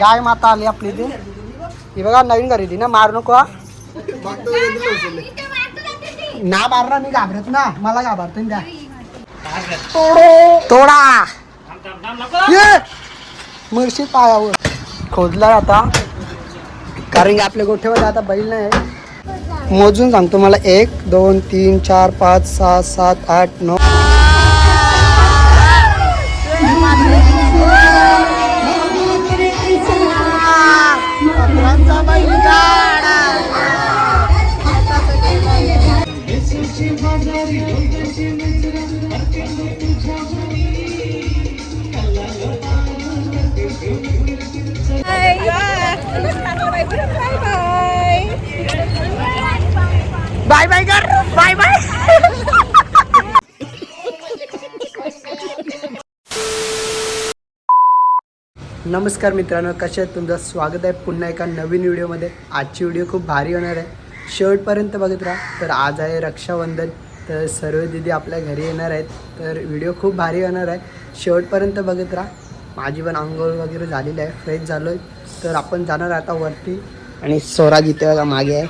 गाय माता आली आपली ती. ही बघा नवीन खरेदी ना मारू नको हा. ना मारला मी घाबरत ना. मला घाबरतो द्या. तोडा. ये. पायावर. खोदला आता. कारण की आपल्या गोठ्यामध्ये आता बैल नाही. मोजून सांगतो मला एक दोन तीन चार पाच सहा सात आठ नऊ. नमस्कार मित्रांनो कशा आहेत? तुमचं स्वागत आहे पुन्हा एका नवीन व्हिडिओमध्ये. आजची व्हिडिओ खूप भारी होणार आहे. शेवटपर्यंत बघत राहा. तर आज आहे रक्षाबंधन. तर सर्व दिदी आपल्या घरी येणार आहेत. तर व्हिडिओ खूप भारी होणार आहे. शेवटपर्यंत बघत राहा. माझी पण आंघोळ वगैरे झालेली आहे. फ्रेश झालो आहे तर आपण जाणार आता वरती. आणि स्वराज इथे बघा मागे आहे.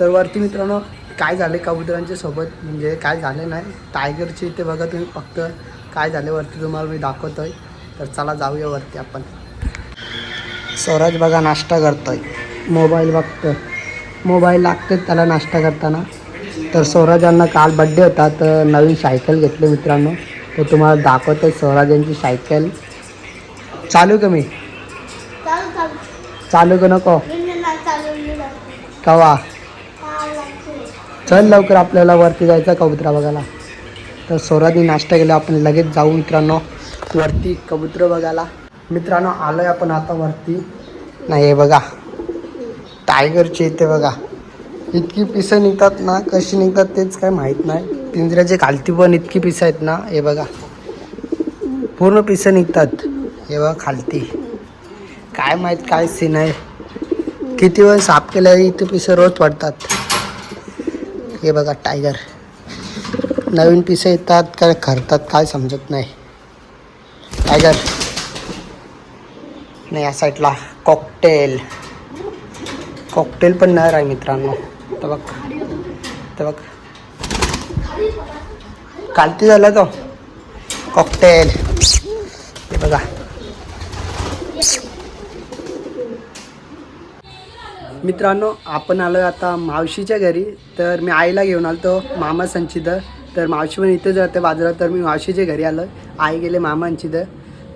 तर वरती मित्रांनो काय झाले कबुतरांच्या सोबत? म्हणजे काय झालं नाही. टायगरचे इथे बघा तुम्ही फक्त. काय झाले वरती तुम्हाला मी दाखवतो आहे तर चला जाऊया वरती आपण. स्वराज बघा नाश्ता करतोय. मोबाईल बघतोय. मोबाईल लागतोय त्याला नाश्ता करताना. तर स्वराजांना काल बड्डे होता तर नवीन सायकल घेतली मित्रांनो. तर तुम्हाला दाखवतोय स्वराज यांची सायकल चालू का मी? चालू का नको? कवा? चल लवकर आपल्याला वरती जायचं कबुतरा बघायला. तर सोरानी नाश्ता केला आपण लगेच जाऊ मित्रांनो. वरती कबूतर बघायला. मित्रांनो आलोय आपण आता वरती. नाही हे बघा. टायगरचे इथे बघा. इतकी पिसं निघतात ना कशी निघतात तेच काय माहीत नाही. पिंजऱ्याचे खालती पण इतकी पिसं आहेत ना हे बघा. पूर्ण पिसं निघतात. हे बघा खालती. काय माहीत काय सीन आहे. किती वेळ साफ केल्या इथे पिसं रोज पडतात. हे बघा टायगर. नवीन पिसं येतात काय खरतात काय समजत नाही. टायगर. नाही या साईडला कॉकटेल कॉकटेल पण नर आहे मित्रांनो. तर बघ तर बघ. कालती झाला तो. कॉकटेल हे बघा. मित्रांनो आपण आलो आता मावशीच्या घरी. तर मी आईला घेऊन आलो तो मामा संचित. तर मावशी पण इथेच राहते बाजूला. तर मी मावशीच्या घरी आलो आई गेले मामांची तर.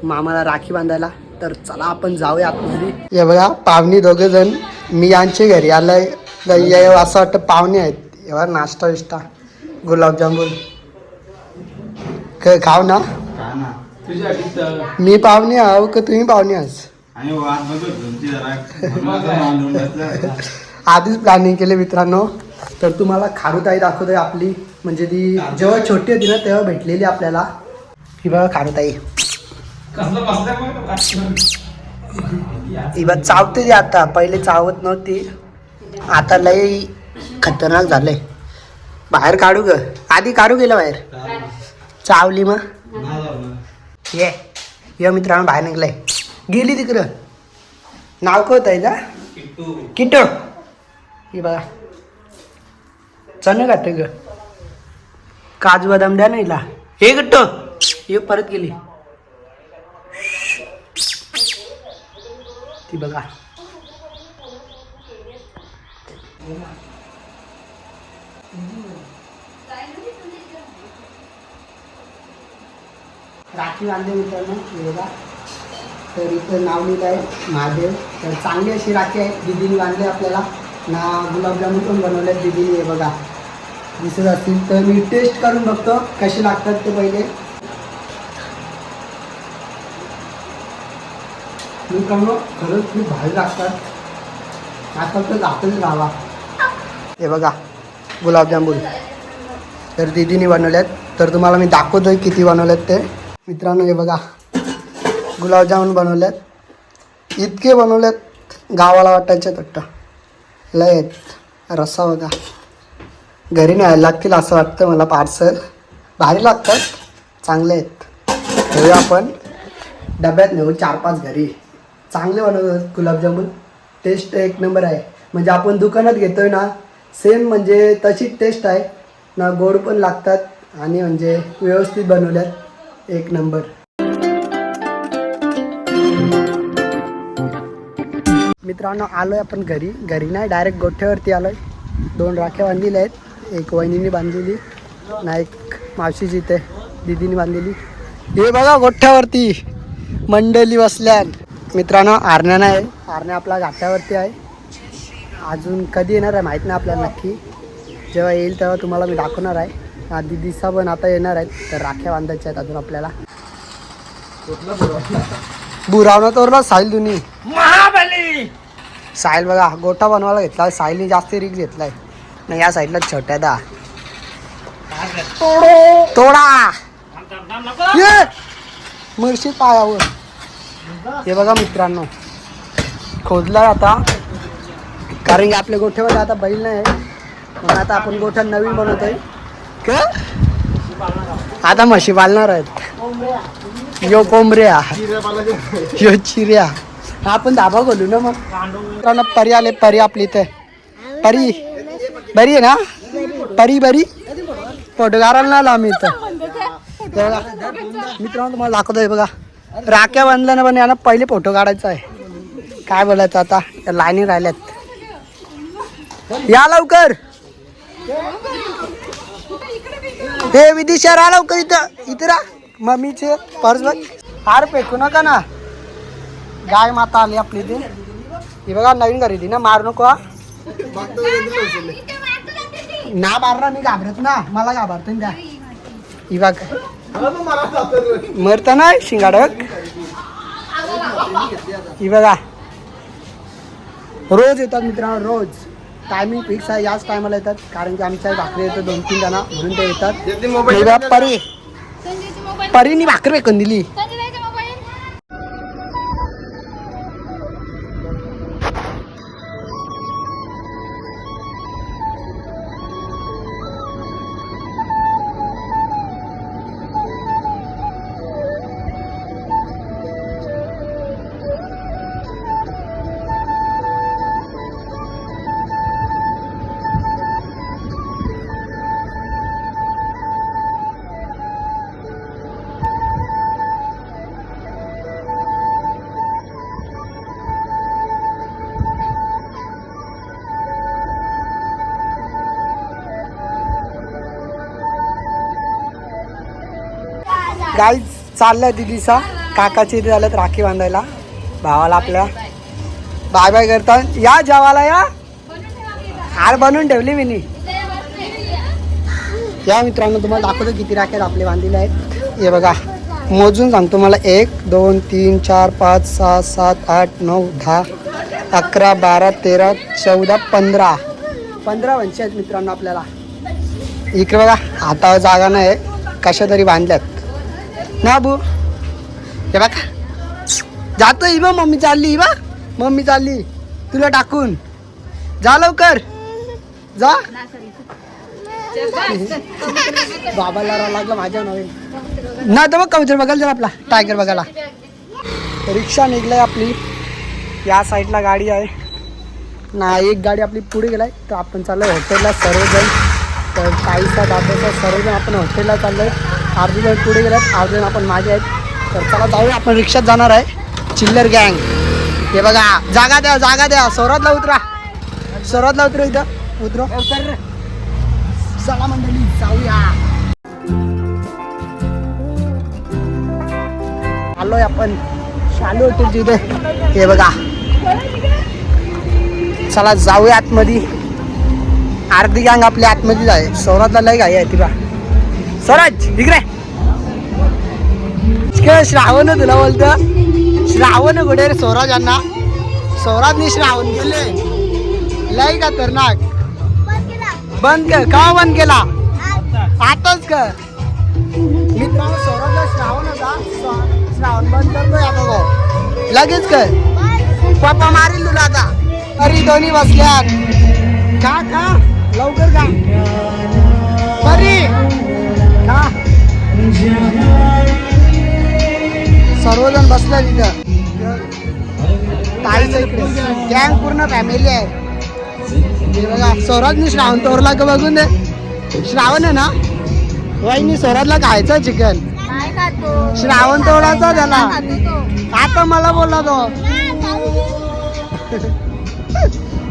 मामाला राखी बांधायला. तर चला आपण जाऊया आतमध्ये हे बघा पाहुणी दोघे जण मी यांच्या घरी आलोय. हे असं वाटतं पाहुणे आहेत. एवढा नाश्ता विष्टा गुलाबजामुन क- खाऊ ना? मी पाहुणे आहो का तुम्ही पाहुणे मांडून बसला. आधीच प्लॅनिंग केले मित्रांनो. तर तुम्हाला खारुताई दाखवतोय आपली. म्हणजे ती जेव्हा छोटी होती ना तेव्हा भेटलेली आपल्याला. ही बघा खारुताई. कसलं बसलं चावते ती आता. पहिले चावत नव्हती. आता लय खतरनाक झालंय. बाहेर काढू ग. आधी काढू गेलं बाहेर. चावली मग. ये. ये मित्रांनो बाहेर निघलंय. गेली तिकडं. नाव कळत आहे का किटो ही बघा. चण घात ग. काजू बदाम द्या ना हिला. हे गट्टो हे परत गेली. ती बघा. राखी बांधले मित्रांनो बघा. तर इथं नाव लिहिलं आहे महादेव. तर चांगली अशी राखी आहे. दिदीने बांधली आपल्याला. ना गुलाबजामुन पण बनवले आहेत दिदीने हे बघा. दिसत असतील. तर मी टेस्ट करून बघतो कसे लागतात ते पहिले. मी खरंच खूप भारी लागतात आता तर जातच गावा हे बघा गुलाबजामुन तर दिदीने बनवल्यात तर तुम्हाला मी दाखवतोय किती बनवल्यात ते. मित्रांनो हे बघा. गुलाबजामुन बनवल्यात इतके बनवल्यात गावाला वाटायचे तट्ट लय आहेत. रस्सा बघा. घरी न्यायला लागतील असं वाटतं मला पार्सल भारी लागतात. चांगले आहेत. ठेवूया आपण. डब्यात नेऊ चार पाच घरी. चांगले बनवतात गुलाबजामुन. टेस्ट एक नंबर आहे. म्हणजे आपण दुकानात घेतोय ना सेम म्हणजे तशीच टेस्ट आहे. ना गोड पण लागतात आणि म्हणजे व्यवस्थित बनवल्यात. एक नंबर मित्रांनो आलोय आपण घरी. घरी नाही डायरेक्ट गोठ्यावरती आलोय. दोन राख्या बांधलेल्या आहेत. एक वहिनीने बांधलेली ना एक मावशीची जिथे दिदीने बांधलेली. हे बघा गोठ्यावरती मंडळी बसल्यान मित्रांनो आरण्या नाही आरण्या आपला घाटावरती आहे. अजून कधी येणार आहे माहीत नाही आपल्याला नक्की. जेव्हा येईल तेव्हा तुम्हाला मी दाखवणार आहे. हा दिदीसा पण आता येणार आहेत. तर राख्या बांधायच्या आहेत अजून आपल्याला. बुरावणं तोरला साहिल दुनी महाबली! साहिल बघा गोठा बनवायला घेतला साहिलने जास्त रिक्स घेतलाय. नाही या साईडला छोट्या दा. तोडा! ये! पायावर. हे बघा मित्रांनो खोदला आता. कारण की आपल्या गोठ्यावर आता बैल नाही आहे. आता आपण गोठा नवीन बनवतोय. का? आता म्हशी पालणार आहेत. यो कोंबऱ्या. यो चिऱ्या. हा आपण धाबा खोलू ना मग. मित्रांनो परी आले परी आपली इथे. परी. बरी आहे ना? परी बरी. फोटो आलो आम्ही इथं. बघा मित्रांनो तुम्हाला दाखवतोय बघा. राख्या बांधल्या ना पण यांना पहिले फोटो काढायचा आहे. काय बोलायचं आता? या लाईनी राहिल्यात. या लवकर. हे विदिशा राहा लवकर इथं. इथं राहा. मम्मीचे पर्स बघ. हार फेकू नका ना. गाय माता आली आपली ती. ही बघा नवीन खरेदी ना. मारू नको ना मारणार मी घाबरत ना. मला घाबरतो द्या. ही बघ. मरत ना शिंगाडक? ही बघा. रोज येतात मित्रांनो रोज. टायमिंग फिक्स आहे याच टायमाला येतात. कारण की आमच्या भाकरी येतं दोन तीन जण. म्हणून ते येतात. हे बघा, परी. परीनी भाकरी फेकून दिली चाललं चाललंय दिदीचा. काकाची इथे झाल्यात राखी बांधायला. भावाला आपल्या. बाय बाय करता या जेवाला या. हार बनवून ठेवली मी नी या मित्रांनो तुम्हाला दाखवतो किती राख्यात आपले बांधलेले आहेत. हे बघा. मोजून सांगतो मला एक दोन तीन चार पाच सहा सात आठ नऊ दहा अकरा बारा तेरा चौदा पंधरा. पंधरा वंशी आहेत मित्रांनो आपल्याला. इकडे बघा. हातावर जागा नाही कशा तरी बांधल्यात. ना बू. हे बघा. जातो बा मम्मी चालली बा. मम्मी चालली. तुला टाकून. जा लवकर. जा. बाबाला राहा लागला माझ्या नवीन. ना तर मग कबूतर बघायला जर आपला. टायगर बघायला. रिक्षा निघलाय आपली. या साईडला गाडी आहे. ना एक गाडी आपली पुढे गेलाय. तर आपण चाललोय हॉटेलला सर्वजण. तर काहीसा दादाचा सर्वजण आपण हॉटेलला चाललोय. अर्धे जण पुढे गेलात. अर्धे जण आपण मागे आहेत. तर चला जाऊया आपण रिक्षात जाणार आहे. चिल्लर गँग. हे बघा जागा द्या जागा द्या. सौरातला उतरा. सौरातला उतरा इथं. उतरो. चला मंडळी जाऊया. आलोय आपण. शालू हॉटेलच्या इथे हे बघा. चला जाऊया आतमध्ये. अर्धी गँग आपल्या आतमध्येच आहे. सौरातला लय गाई आहे तिला स्वराज इकडे. इकडे श्रावण तुला बोलतं श्रावण कुठे रे स्वराज यांना? स्वराजने श्रावण गेले लय का तरनाक बंद कर. का बंद केला? आताच कर. मित्रांनो स्वराजला श्रावण होता. श्रावण बंद करतोय आता तो. लगेच कर. पप्पा मारील तुला आता. अरे दोन्ही बसल्यात. का का? लवकर का? बरी सर्वजण बसल्या तिथं. ताईच्या इकडे. गँग पूर्ण फॅमिली आहे. बघा स्वराजने श्रावण तोरला का बघून दे. श्रावण आहे ना? वहिनी स्वराजला खायचं चिकन श्रावण तोडायचा त्याला आता मला बोलला तो.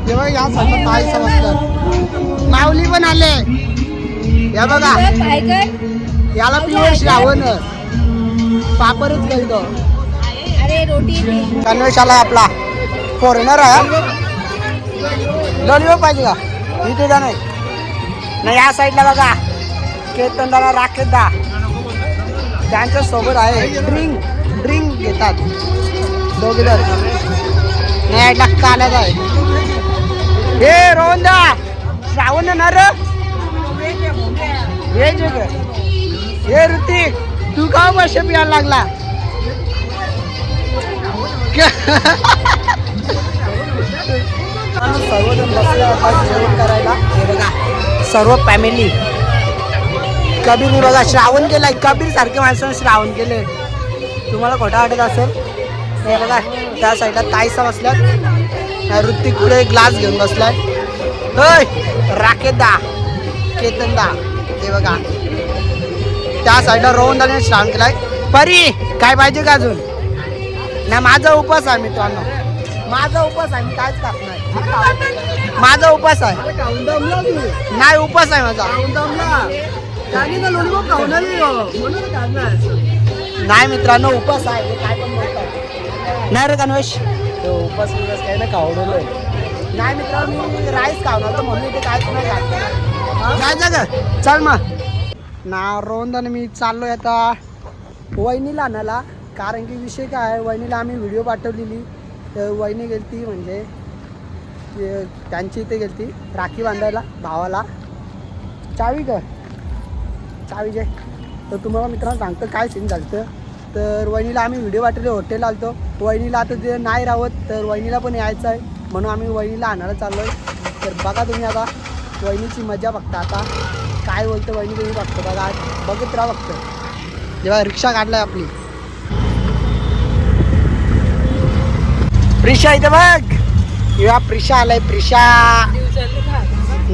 तेव्हा या सगळं ताई समजतात. माऊली पण आले. या बघा. याला पिवळ श्रावण पापरच गेलतो. अरे रोटी कन्वेशाला आपला फॉरेनर आहे. लॉलीपॉप पाहिजे का? इथे का नाही. नाही या साईडला बघा. केतनदाला राकेतदा त्यांच्यासोबत आहे. ड्रिंक ड्रिंक घेतात. दोघे जण नाही यायला काल्यात आहे. हे रोहनदा. श्रावण येणार रे? आहे का? हे ऋतिक तू का वर्ष प्यायला लागला? सर्वजण बसले जेवण करायला. हे बघा सर्व फॅमिली कबीरने बघा श्रावण केलाय कबीर सारखे माणसाने श्रावण केले तुम्हाला खोटा वाटत असेल? हे बघा त्या साईडला ताईसा बसल्यात. ऋतिक पुढे ग्लास घेऊन बसलाय. होय केतन दा हे बघा त्या साईडला रोहन दाने श्रावण केलाय. परी काय पाहिजे का अजून? नाही माझा उपवास आहे मित्रांनो. माझा उपवास आहे मी काहीच खात नाही. माझा उपवास आहे. नाही उपवास आहे माझा. नाही मित्रांनो उपवास आहे. काय पण नाही रे गणवेश. उपवास उपवास काही ना खावडलोय नाही मित्रांनो मी राईस खावणार तर म्हणून इथे काहीच नाही खात. जायचं का चल मग. ना रोंदन मी चाललोय आता वहिनीला आणायला. कारण की विषय काय आहे वहिनीला आम्ही व्हिडिओ पाठवलेली. तर वहिनी गेलती म्हणजे त्यांची इथे गेलती राखी बांधायला भावाला. चावी का चावी जे तर तुम्हाला मित्रांनो सांगतो काय सीन झालं तर वहिनीला आम्ही व्हिडिओ पाठवले हॉटेल आलतो. वहिनीला आता ते नाही राहत तर वहिनीला पण यायचं आहे. म्हणून आम्ही वहिनीला आणायला चाललो आहे तर बघा तुम्ही आता वहिनीची मजा बघता आता. काय बोलतं वहिनी तुम्ही बघतो बघा आज बघत राहा बघतं जेव्हा रिक्षा काढलाय आपली. प्रिशा इथे बघ. या प्रिशा आलाय प्रिशा.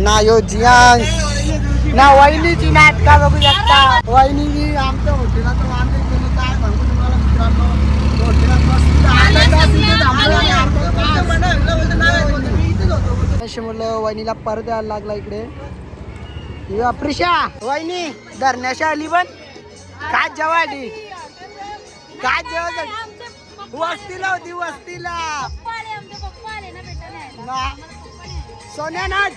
ना यो जियांश. ना वहिनीची नाट का बघू शकता? वहिनी आमच्या हॉटेलात वांदे केले काय सांगू तुम्हाला मित्रांनो? हॉटेलात म्हणलं वहिनीला परत यायला लागला इकडे. प्रिशा वहिनी धरण्याशी आली पण. काय जेवायची काय जेवायचं वस्तीला होती वस्तीला. ना सोन्या नाच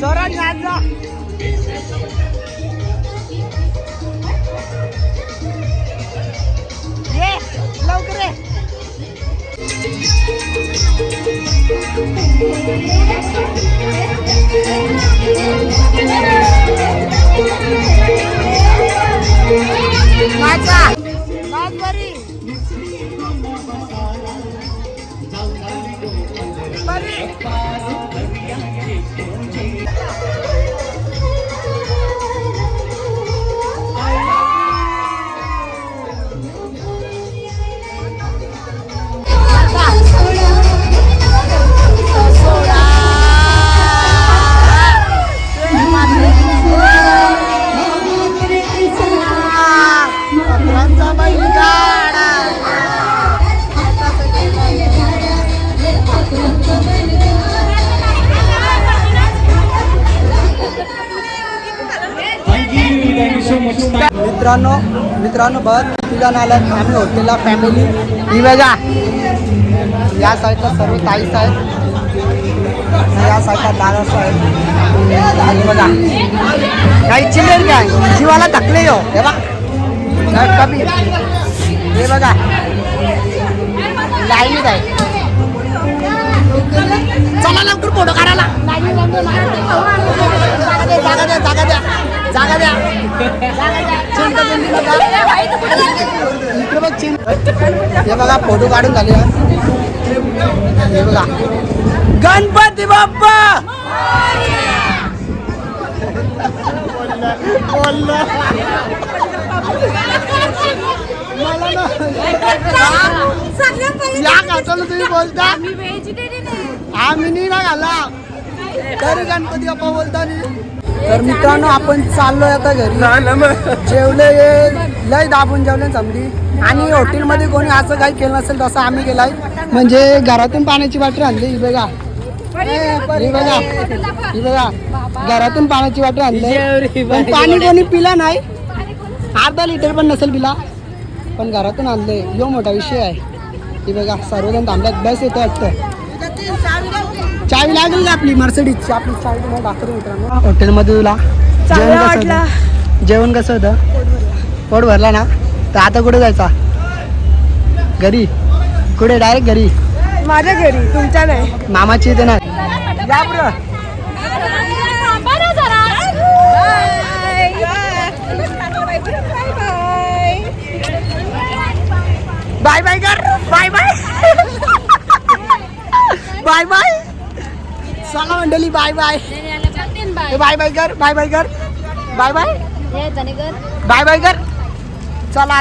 सोरा नाच नाचा नाच बरी मित्रांनो मित्रांनो बघ किती नाल्यात आम्ही हॉटेलला फॅमिली ही बघा या साईडला सर्व ताईस आहेत. या साईडला दादा साहेब बघा. काही चिल्ड्रन काय? जीवाला टाकले हो हे बघ. कमी. हे बघा. लाईनीत आहे. चला लवकर फोटो काढायला. जागा द्या जागा द्या. जागा द्या. इकडे बघ चिंता. हे बघा फोटो काढून झाले. हे बघा. गणपती बाप्पा! या तुम्ही बोलता? आम्ही नाही ना घाला. तरी गणपती बाप्पा बोलता नाही तर मित्रांनो आपण चाललोय आता घरी. जेवले लय दाबून जेवले समजी आणि हॉटेलमध्ये कोणी असं काही केलं नसेल तसं आम्ही केलाय म्हणजे घरातून पाण्याची बाटली आणली ही बघा. ही बघा ही बघा. घरातून पाण्याची बाटली आणली. पण पाणी कोणी पिला नाही. अर्धा लिटर पण नसेल पिला. पण घरातून आणलंय. यो मोठा विषय आहे. ही बघा सर्वजण थांबल्यात. बस येतो वाटतं चावी लागेल का आपली मर्सिडीजची आपली चावी तुम्हाला दाखवतो मित्रांनो. हॉटेलमध्ये तुला. जेवण कसं होतं? जेवण कसं होतं? पोट भरला ना? तर आता कुठे जायचा? घरी? कुठे? डायरेक्ट घरी? माझ्या घरी तुमच्या नाही. मामाची इथे ना बरं. बाय बाय कर. Bye bye. Bye bye. चला मंडळी बाय बाय. बाय बाय कर बाय बाय कर बाय बाय. बाय बाय कर चला.